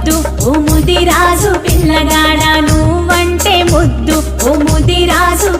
ముద్దు ఓ ముదిరాజు పిల్లగాడా నువ్వంటే ముద్దు ఓ ముదిరాజు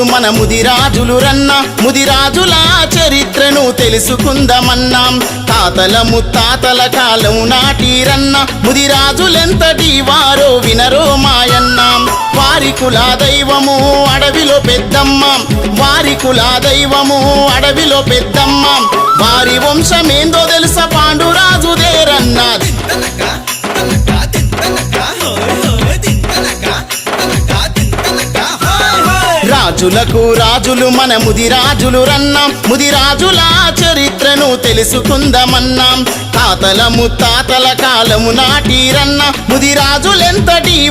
రాజులు మన ముదిరాజులు రన్న ముదిరాజుల చరిత్రను తెలుసుకుందామన్నాం. తాతల ముత్తాతల కాలం నాటి రన్న ముదిరాజులెంతటి వారో వినరో మాయన్నాం. వారి కులా దైవము అడవిలో పెద్దమ్మాం వారి కులా దైవము అడవిలో పెద్దమ్మ. వారి వంశమేందో తెలుస పాండురాజుదేరన్నా రాజులకు రాజులు మన ముదిరాజులు రన్నాం. ముదిరాజుల చరిత్రను తెలుసుకుందామన్నాం. తాతల కాలము నాటి రన్న. ముదిరాజులెంతటి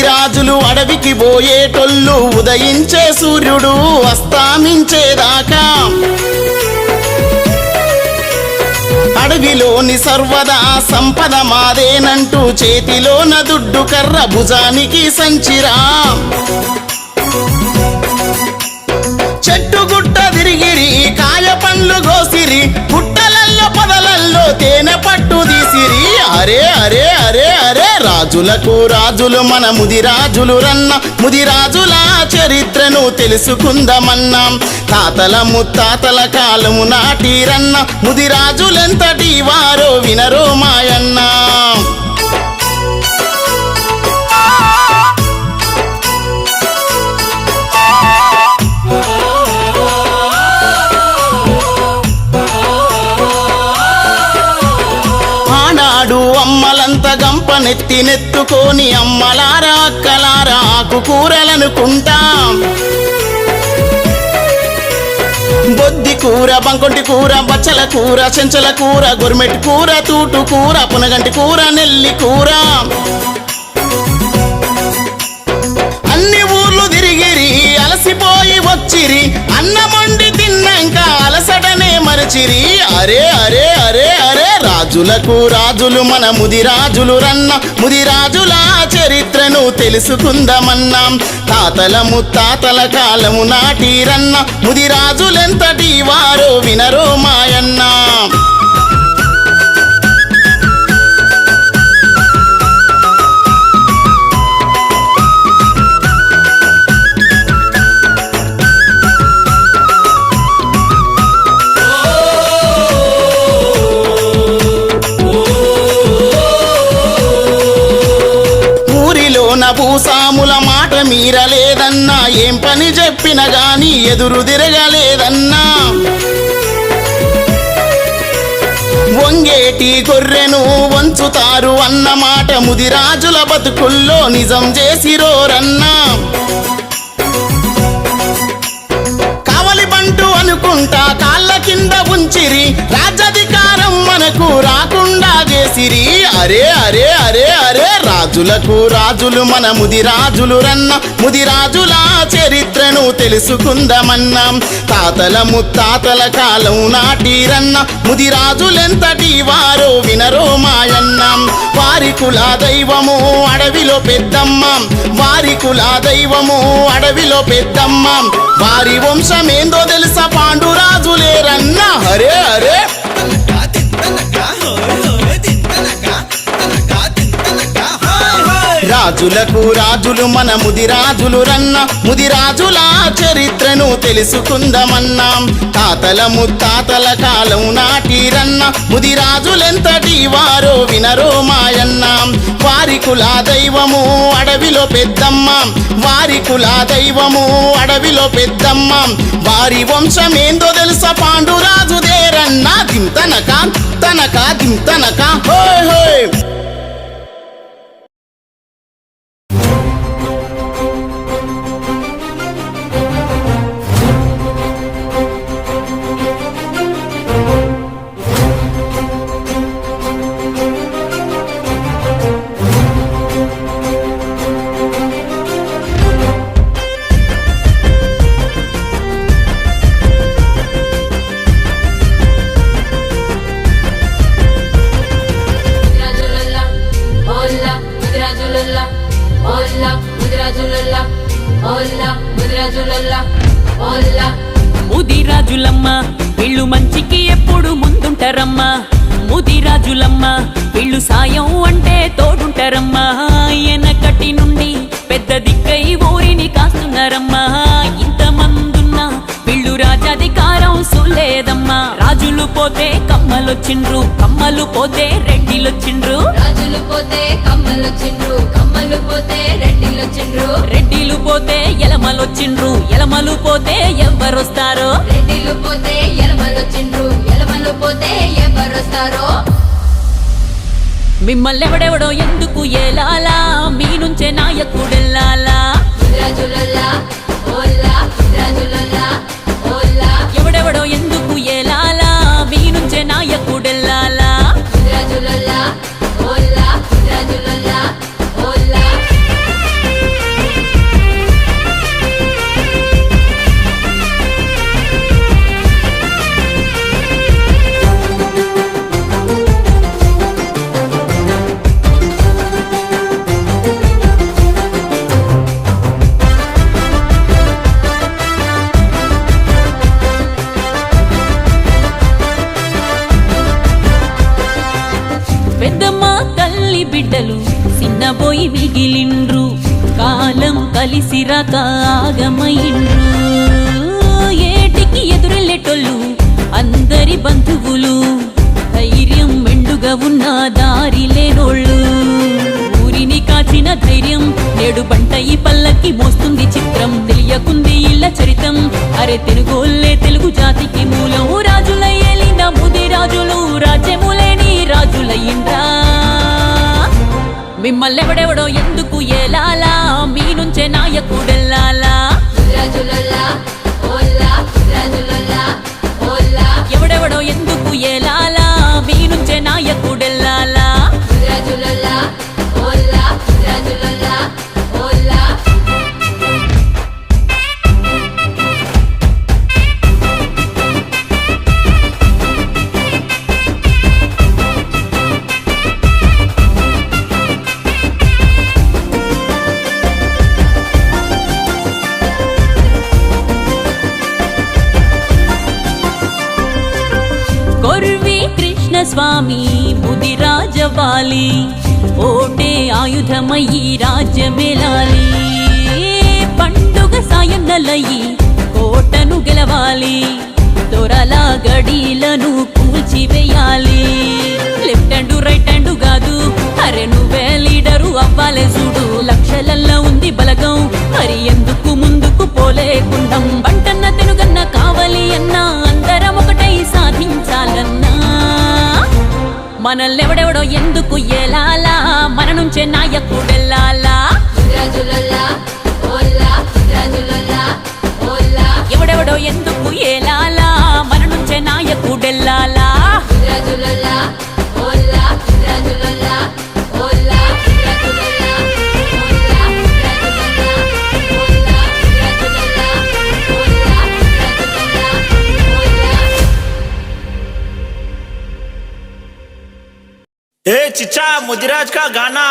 రాజులు అడవికి పోయేటొల్లు ఉదయించే సూర్యుడు అస్తామించేదాకా. అడవిలోని సర్వదా సంపద మాదేనంటూ చేతిలోన దుడ్డు కర్ర భుజానికి సంచిరా. చెట్టు గుట్ట తిరిగిరి కాయ పండ్లు గోసిరి గుట్టలల్లో పదలల్లో తేనె పట్టు తీసిరి. అరే అరే అరే అరే రాజులకు రాజులు మన ముదిరాజులు రన్న. ముదిరాజుల చరిత్రను తెలుసుకుందామన్నాం. తాతల ముత్తాతల కాలము నాటి రన్న. ముదిరాజులెంతటి వారో వినరో మాయన్నా. నెత్తి నెత్తుకొని అమ్మలారా అక్కలారా ఆకుకూరలనుకుంటా. బొద్ది కూర బంకొంటి కూర బచ్చల కూర చెంచల కూర గొరిమెట్టి కూర తూటు కూర పునగంటి కూర నెల్లి కూర. అలసిపోయి అన్నమండి తిన్నాక అలసటనే మరచిరి. అరే అరే అరే అరే రాజులకు రాజులు మన ముదిరాజులు రన్న. ముదిరాజుల చరిత్రను తెలుసుకుందామన్నాం. తాతల ముత్తాతల కాలము నాటి రన్న. ముదిరాజులెంతటి వారో వినరో మాయన్నా. భూసాముల మాట మీరలేదన్నా ఏం పని చెప్పిన గాని ఎదురు తిరగలేదన్నా. వంగేటి గొర్రెను వంచుతారు అన్న మాట ముదిరాజుల బతుకుల్లో నిజం చేసిరోరన్నా. కావలి బంటు అనుకుంటా కాళ్ళ కింద ఉంచిరి రాజధికారం మనకు రాకుండా చేసిరి అరే అరే అరే అరే రాజులకు రాజులు మన ముదిరాజులు రన్న. ముదిరాజుల చరిత్రను తెలుసుకుందామన్నాం. తాతల ముత్తాతల కాలం నాటి రన్న. ముదిరాజులెంతటి వారో వినరో మాయన్నాం. వారి కులా దైవము అడవిలో పెద్దమ్మ. వారి కులా దైవము అడవిలో పెద్దమ్మ. వారి వంశమేందో తెలుసా? పాండురాజులేరన్న హరే హరే రాజులకు రాజులు మన ముదిరాజులు రన్న. ముదిరాజుల చరిత్రను తెలుసుకుందామన్నాం. తాతల ముత్తాతల కాలం నాటి రన్న. ముదిరాజులెంతటి వారో వినరో మాయన్నాం. వారి కులా దైవము అడవిలో పెద్దమ్మ. వారి కులా దైవము అడవిలో పెద్దమ్మ. వారి వంశమేందో తెలుసా పాండురాజుదేరన్నా దింతనక తనక దింతనక. హోయ్ హోయ్. పోతే కమ్మలొచ్చిండ్రు కమ్మలు పోతే రెడ్డిలొచ్చిండ్రు. రాజులు పోతే కమ్మలొచ్చిండ్రు కమ్మలు పోతే రెడ్డిలొచ్చిండ్రు. రెడ్డిలు పోతే ఎలమలొచ్చిండ్రు ఎలమలు పోతే ఎవ్వరొస్తారో? రెడ్డిలు పోతే ఎలమలొచ్చిండ్రు ఎలమలు పోతే ఎవరొస్తారో మిమ్మల్ని ఎవడెవడో ఎందుకు ఏలాలా? మీ నుంచే నాయకుడెల్లాలా ఎవడెవడో ఎందుకు ఆగమైండ్రు ఏటికి ఎదురెళ్ళేటోళ్ళు? అందరి బంధువులు ధైర్యం మెండుగా ఉన్న దారి లేనోళ్ళు ఊరిని కాచిన ధైర్యం నేడు పంట ఈ పల్లకి మోస్తుంది చిత్రం. తెలియకుంది ఇళ్ళ చరితం అరే తెలుగోళ్ళే తెలుగు జాతికి మూలం. రాజుల ముది రాజులు రాజ్యములేని రాజులయ్యిండ్రా. మిమ్మల్నెవడెవడో ఎందుకు ఏలాలా? నుంచే నాయకుడెల్లాలా? ఈ రాజ్యమేలాలి. పండుగ సాయన్నలయ్యి కోటను గెలవాలి. దొరల గడీలను కూల్చివేయాలి. లెఫ్ట్ హ్యాండ్ రైట్ హ్యాండ్ కాదు అరే నువ్వే లీడరు అవ్వాలే చూడు. లక్షలల్లో ఉంది బలగం మరి ఎందుకు ముందుకు పోలేకుండం? బంటన్న తెనుగన్న కావాలి అన్నా. మనల్నెవడెవడో ఎందుకు ఏలాలా? మన నుంచే రాజులల్లా ఓల్లా ఎవడెవడో ఎందుకు ఏలాలా हजराज का गाना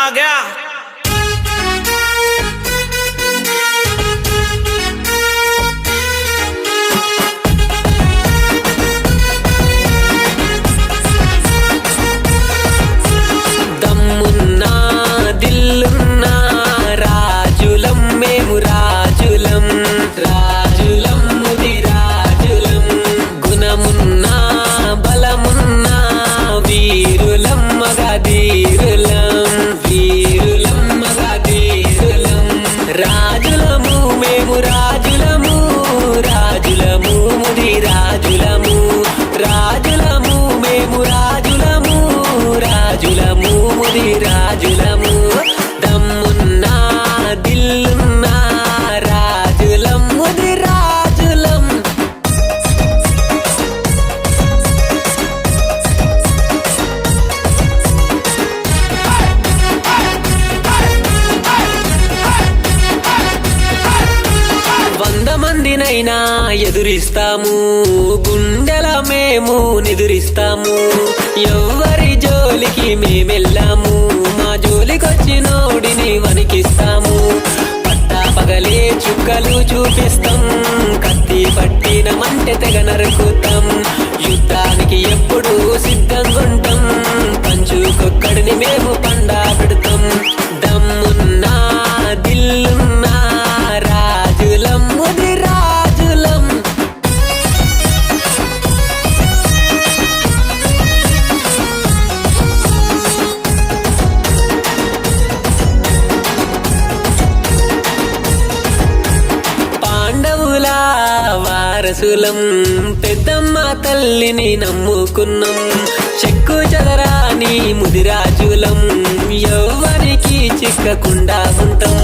చిక్కకుండా ఉంటాం.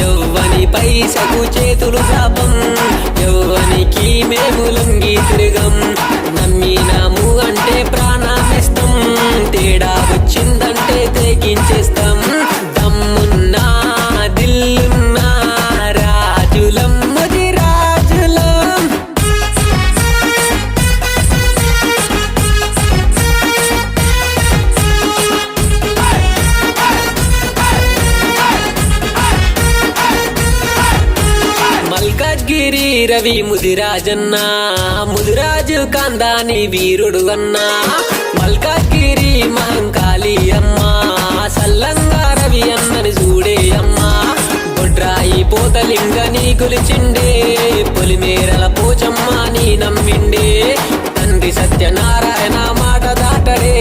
యవ్వని పైసకు చేతులు శాపం యవ్వనికి మేము లొంగి తిరగం. నమ్మినాము రాజగిరి రవి ముదిరాజన్న ముదిరాజు కాందాని వీరుడు అన్నా మల్కాగిరి మహంకాళి అమ్మ సల్లంగా రవి అన్నని చూడే అమ్మ. బొడ్రాయి పోతలింగ నీ కొలిచిండే పొలిమేరల పోచమ్మ నీ నమ్మిండే. తండ్రి సత్యనారాయణ మాట దాటడే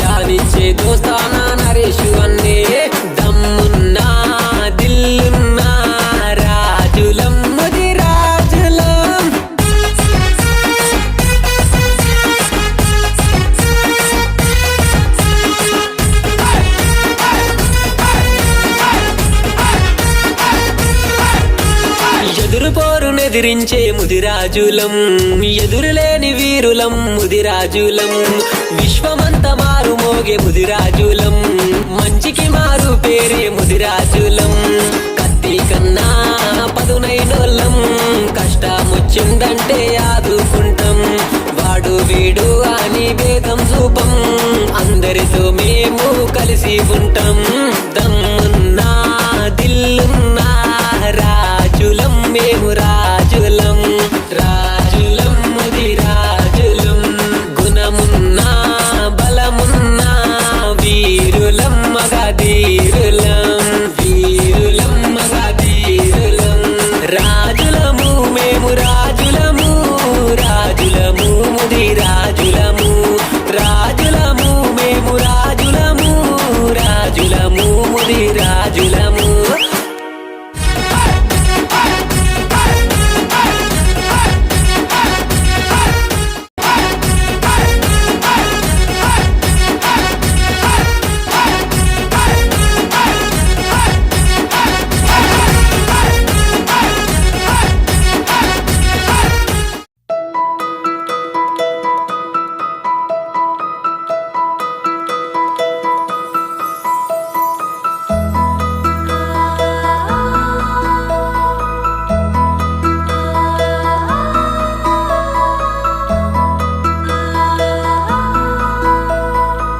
జానిచ్చే దోస్తానా నరేషు అన్నే. పోరునెదిరించే ముదిరాజులం ఎదురులేని వీరులం ముదిరాజులం. విశ్వమంత మారు మోగే ముదిరాజులం మంచికి మారు పేరే ముదిరాజులం. కత్తి కన్నా పదునైనోళ్ళం కష్టమొచ్చిందంటే ఆదుకుంటాం. వాడు వీడు అని భేదం చూపం అందరితో మేము కలిసి ఉంటాం.